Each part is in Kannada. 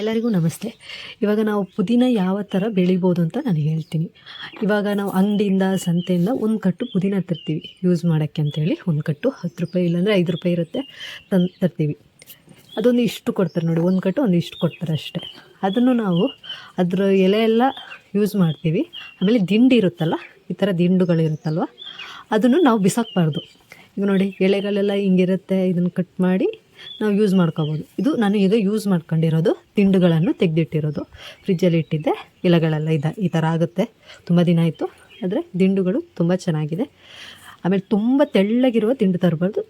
ಎಲ್ಲರಿಗೂ ನಮಸ್ತೆ. ಇವಾಗ ನಾವು ಪುದೀನ ಯಾವ ಥರ ಬೆಳಿಬೋದು ಅಂತ ನಾನು ಹೇಳ್ತೀನಿ. ಇವಾಗ ನಾವು ಅಂಗಡಿಯಿಂದ, ಸಂತೆಯಿಂದ ಒಂದು ಕಟ್ಟು ಪುದೀನ ತರ್ತೀವಿ. ಯೂಸ್ ಮಾಡೋಕ್ಕೆ ಅಂತೇಳಿ ಒಂದು ಕಟ್ಟು ಹತ್ತು ರೂಪಾಯಿ ಇಲ್ಲಾಂದರೆ ಐದು ರೂಪಾಯಿ ಇರುತ್ತೆ ತಂದು ತರ್ತೀವಿ. ಅದೊಂದು ಇಷ್ಟು ಕೊಡ್ತಾರೆ ನೋಡಿ, ಒಂದು ಕಟ್ಟು ಒಂದು ಇಷ್ಟು ಕೊಡ್ತಾರೆ ಅಷ್ಟೇ. ಅದನ್ನು ನಾವು ಅದರ ಎಲೆ ಎಲ್ಲ ಯೂಸ್ ಮಾಡ್ತೀವಿ. ಆಮೇಲೆ ದಿಂಡು ಇರುತ್ತಲ್ಲ, ಈ ಥರ ದಿಂಡುಗಳಿರುತ್ತಲ್ವ ಅದನ್ನು ನಾವು ಬಿಸಾಕಬಾರ್ದು. ಈಗ ನೋಡಿ ಎಲೆಗಳೆಲ್ಲ ಹಿಂಗಿರುತ್ತೆ, ಇದನ್ನು ಕಟ್ ಮಾಡಿ ನಾವು ಯೂಸ್ ಮಾಡ್ಕೋಬೋದು. ಇದು ನಾನು ಈಗ ಯೂಸ್ ಮಾಡ್ಕೊಂಡಿರೋದು ತಿಂಡುಗಳನ್ನು ತೆಗೆದಿಟ್ಟಿರೋದು. ಫ್ರಿಜ್ಜಲ್ಲಿ ಇಟ್ಟಿದ್ದೆ. ಎಲೆಗಳೆಲ್ಲ ಇದೆ, ಈ ಥರ ಆಗುತ್ತೆ. ತುಂಬ ದಿನ ಆಯಿತು. ಆದರೆ ದಿಂಡುಗಳು ತುಂಬ ಚೆನ್ನಾಗಿದೆ. ಆಮೇಲೆ ತುಂಬ ತೆಳ್ಳಗಿರುವ ತಿಂಡು ತರಬಾರ್ದು.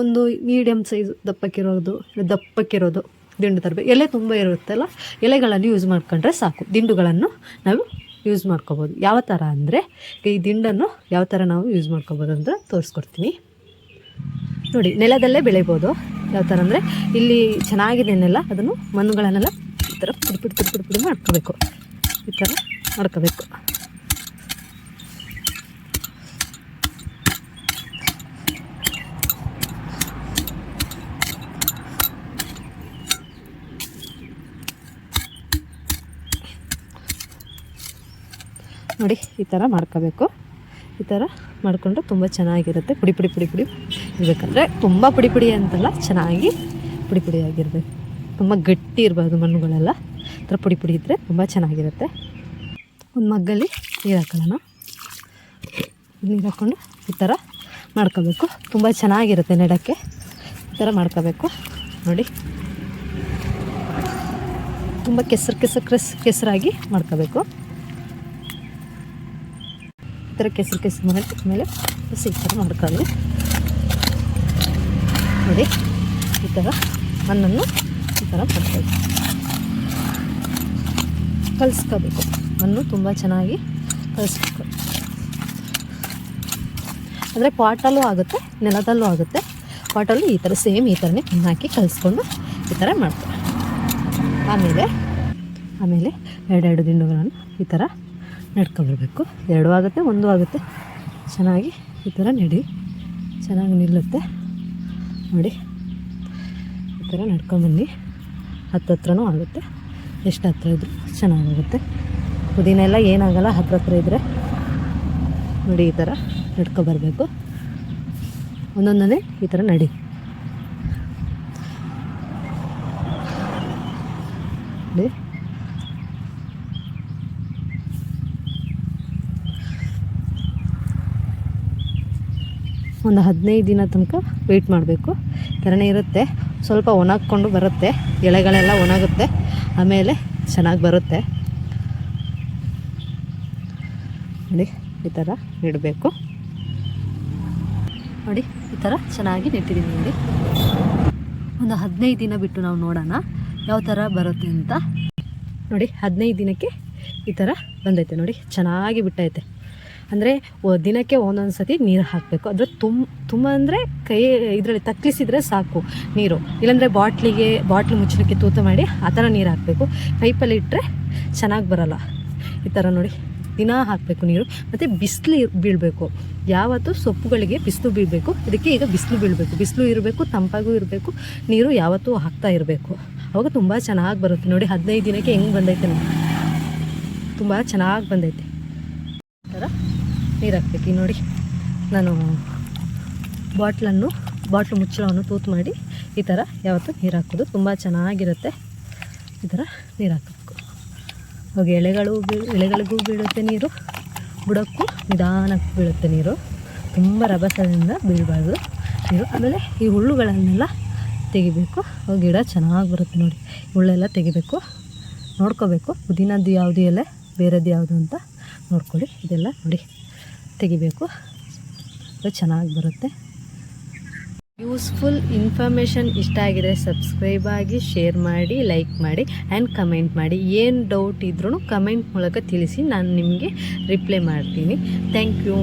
ಒಂದು ಮೀಡಿಯಮ್ ಸೈಜ್ ದಪ್ಪಕ್ಕಿರೋದು ದಪ್ಪಕ್ಕಿರೋದು ದಿಂಡು ತರಬೇಕು ಎಲೆ ತುಂಬ ಇರುತ್ತಲ್ಲ, ಎಲೆಗಳನ್ನು ಯೂಸ್ ಮಾಡ್ಕೊಂಡ್ರೆ ಸಾಕು. ದಿಂಡುಗಳನ್ನು ನಾವು ಯೂಸ್ ಮಾಡ್ಕೋಬೋದು. ಯಾವ ಥರ ಅಂದರೆ, ಈ ದಿಂಡನ್ನು ಯಾವ ಥರ ನಾವು ಯೂಸ್ ಮಾಡ್ಕೋಬೋದು ಅಂತ ತೋರಿಸ್ಕೊಡ್ತೀನಿ. ನೋಡಿ, ನೆಲದಲ್ಲೇ ಬೆಳಿಬೋದು. ಯಾವ ಥರ ಅಂದರೆ ಇಲ್ಲಿ ಚೆನ್ನಾಗಿದೆ ನೆಲ, ಅದನ್ನು ಮಣ್ಣುಗಳನ್ನೆಲ್ಲ ಈ ಥರ ಪುಡಿ ಪುಡಿ ಪುಡಿ ಪುಡಿ ಮಾಡ್ಕೋಬೇಕು. ಈ ಥರ ಮಾಡ್ಕೋಬೇಕು. ನೋಡಿ, ಈ ಥರ ಮಾಡ್ಕೋಬೇಕು. ಈ ಥರ ಮಾಡಿಕೊಂಡ್ರೆ ತುಂಬ ಚೆನ್ನಾಗಿರುತ್ತೆ. ಪುಡಿ ಪುಡಿ ಪುಡಿ ಪುಡಿ ಇರಬೇಕಂದ್ರೆ ತುಂಬ ಪುಡಿ ಪುಡಿ ಅಂತಲ್ಲ, ಚೆನ್ನಾಗಿ ಪುಡಿ ಆಗಿರಬೇಕು ತುಂಬ ಗಟ್ಟಿ ಇರಬಾರ್ದು ಮಣ್ಣುಗಳೆಲ್ಲ. ಥರ ಪುಡಿ ಪುಡಿ ಇದ್ದರೆ ತುಂಬ ಚೆನ್ನಾಗಿರುತ್ತೆ. ಒಂದು ಮಗ್ಗಲ್ಲಿ ನೀರು ಹಾಕೊಳ್ಳೋಣ. ನೀರು ಹಾಕ್ಕೊಂಡು ಈ ಥರ ಮಾಡ್ಕೋಬೇಕು. ತುಂಬ ಚೆನ್ನಾಗಿರುತ್ತೆ ನೆಡೋಕ್ಕೆ. ಈ ಥರ ಮಾಡ್ಕೋಬೇಕು. ನೋಡಿ. ತುಂಬ ಕೆಸರು ಕೆಸರು ಕೆಸ್ ಕೆಸರಾಗಿ ಮಾಡ್ಕೋಬೇಕು. ಈ ಥರ ಕೆಸರು ಕೆಸರು ಮಾಡಿ ಬಸ್ ಈ ಥರ ಮಾಡ್ಕೊಳ್ಳಿ. ನೋಡಿ. ಈ ಥರ ಮಣ್ಣನ್ನು ಈ ಥರ ಮಾಡ್ಕೊಳ್ಳಿ ಕಲಿಸ್ಕೋಬೇಕು. ಮಣ್ಣು ತುಂಬ ಚೆನ್ನಾಗಿ ಕಲಿಸ್ಬೇಕು. ಅಂದರೆ ಪಾಟಲ್ಲೂ ಆಗುತ್ತೆ, ನೆಲದಲ್ಲೂ ಆಗುತ್ತೆ. ಪಾಟಲ್ಲೂ ಈ ಥರ ಸೇಮ್ ಈ ಥರನೇ ತಿನ್ನಾಕಿ ಹಾಕಿ ಕಲಿಸ್ಕೊಂಡು ಈ ಥರ ಮಾಡ್ತಾರೆ. ಆಮೇಲೆ ಆಮೇಲೆ ಎರಡೆರಡು ದಿಂಡುಗಳನ್ನು ಈ ಥರ ನಡ್ಕೊಬರ್ಬೇಕು ಎರಡು ಆಗುತ್ತೆ, ಒಂದು ಆಗುತ್ತೆ. ಚೆನ್ನಾಗಿ ಈ ಥರ ನಡಿ. ಚೆನ್ನಾಗಿ ನಿಲ್ಲುತ್ತೆ. ನೋಡಿ. ಈ ಥರ ನಡ್ಕೊಂಬನ್ನಿ ಹತ್ರನೂ ಆಗುತ್ತೆ. ಎಷ್ಟು ಹತ್ರ ಇದ್ದರೂ ಚೆನ್ನಾಗಾಗುತ್ತೆ. ಪುದೀನ ಎಲ್ಲ ಏನಾಗಲ್ಲ ಹತ್ರ ಹತ್ರ ಇದ್ದರೆ ನೋಡಿ ಈ ಥರ ನಡ್ಕೊಬರ್ಬೇಕು ಒಂದೊಂದನೇ ಈ ಥರ ನಡಿ. ನೋಡಿ. ಒಂದು ಹದಿನೈದು ದಿನ ತನಕ ವೆಯ್ಟ್ ಮಾಡಬೇಕು. ಕೆರಣೆ ಇರುತ್ತೆ. ಸ್ವಲ್ಪ ಒಣಗ್ಕೊಂಡು ಬರುತ್ತೆ. ಎಳೆಗಳೆಲ್ಲ ಒಣಗುತ್ತೆ. ಆಮೇಲೆ ಚೆನ್ನಾಗಿ ಬರುತ್ತೆ. ನೋಡಿ, ಈ ಥರ ಇಡಬೇಕು ನೋಡಿ, ಈ ಥರ ಚೆನ್ನಾಗಿ ನೆಟ್ಟಿದ್ದೀನಿ ನೋಡಿ. ಒಂದು ಹದಿನೈದು ದಿನ ಬಿಟ್ಟು ನಾವು ನೋಡೋಣ ಯಾವ ಥರ ಬರುತ್ತೆ ಅಂತ. ನೋಡಿ, ಹದಿನೈದು ದಿನಕ್ಕೆ ಈ ಥರ ಬಂದೈತೆ ನೋಡಿ. ಚೆನ್ನಾಗಿ ಬಿಟ್ಟೈತೆ. ಅಂದರೆ ದಿನಕ್ಕೆ ಒಂದೊಂದು ಸತಿ ನೀರು ಹಾಕಬೇಕು. ಅದು ತುಂಬ ತುಂಬ ಅಂದರೆ ಕೈ, ಇದರಲ್ಲಿ ತಕ್ಕಿಸಿದ್ರೆ ಸಾಕು ನೀರು. ಇಲ್ಲಾಂದರೆ ಬಾಟ್ಲಿಗೆ, ಬಾಟ್ಲು ಮುಚ್ಚಲಿಕ್ಕೆ ತೂತು ಮಾಡಿ ಆ ಥರ ನೀರು ಹಾಕಬೇಕು. ಪೈಪಲ್ಲಿ ಇಟ್ಟರೆ ಚೆನ್ನಾಗಿ ಬರಲ್ಲ. ಈ ಥರ ನೋಡಿ, ದಿನ ಹಾಕಬೇಕು ನೀರು. ಮತ್ತು ಬಿಸಿಲು ಬೀಳಬೇಕು. ಯಾವತ್ತೂ ಸೊಪ್ಪುಗಳಿಗೆ ಬಿಸಿಲು ಬೀಳಬೇಕು. ಇದಕ್ಕೆ ಈಗ ಬಿಸಿಲು ಬೀಳಬೇಕು. ಬಿಸಿಲು ಇರಬೇಕು, ತಂಪಾಗೂ ಇರಬೇಕು, ನೀರು ಯಾವತ್ತೂ ಹಾಕ್ತಾ ಇರಬೇಕು. ಅವಾಗ ತುಂಬ ಚೆನ್ನಾಗಿ ಬರುತ್ತೆ. ನೋಡಿ, ಹದಿನೈದು ದಿನಕ್ಕೆ ಹೆಂಗೆ ಬಂದೈತೆ ತುಂಬ ಚೆನ್ನಾಗಿ ಬಂದೈತೆ. ನೀರು ಹಾಕ್ಬೇಕು ನೋಡಿ ನಾನು ಬಾಟ್ಲನ್ನು, ಬಾಟ್ಲು ಮುಚ್ಚಳವನ್ನು ತೂತು ಮಾಡಿ ಈ ಥರ ಯಾವತ್ತೂ ನೀರು ಹಾಕೋದು ತುಂಬ ಚೆನ್ನಾಗಿರುತ್ತೆ. ಈ ಥರ ನೀರು ಹಾಕಬೇಕು ಹೋಗಿ ಎಳೆಗಳು ಎಳೆಗಳಿಗೂ ಬೀಳುತ್ತೆ ನೀರು, ಬುಡಕ್ಕೂ ನಿಧಾನಕ್ಕೆ ಬೀಳುತ್ತೆ ನೀರು. ತುಂಬ ರಭಸದಿಂದ ಬೀಳಬಾರ್ದು ನೀರು. ಆಮೇಲೆ ಈ ಹುಳುಗಳನ್ನೆಲ್ಲ ತೆಗಿಬೇಕು. ಗಿಡ ಚೆನ್ನಾಗಿ ಬರುತ್ತೆ ನೋಡಿ. ಹುಳ್ಳೆಲ್ಲ ತೆಗಿಬೇಕು. ನೋಡ್ಕೋಬೇಕು. ಪುದೀನದ್ದು ಯಾವುದು ಎಲೆ ಬೇರೆದು ಯಾವುದು ಅಂತ ನೋಡ್ಕೊಳ್ಳಿ. ಇದೆಲ್ಲ ನೋಡಿ. ತೆಗಿಬೇಕು. ಅದು ಚೆನ್ನಾಗಿ ಬರುತ್ತೆ. ಯೂಸ್ಫುಲ್ ಇನ್ಫಾರ್ಮೇಷನ್ ಇಷ್ಟ ಆಗಿದರೆ ಸಬ್ಸ್ಕ್ರೈಬ್ ಆಗಿ, ಶೇರ್ ಮಾಡಿ, ಲೈಕ್ ಮಾಡಿ, ಆ್ಯಂಡ್ ಕಮೆಂಟ್ ಮಾಡಿ. ಏನು ಡೌಟ್ ಇದ್ರೂ ಕಮೆಂಟ್ ಮೂಲಕ ತಿಳಿಸಿ, ನಾನು ನಿಮಗೆ ರಿಪ್ಲೈ ಮಾಡ್ತೀನಿ. Thank you.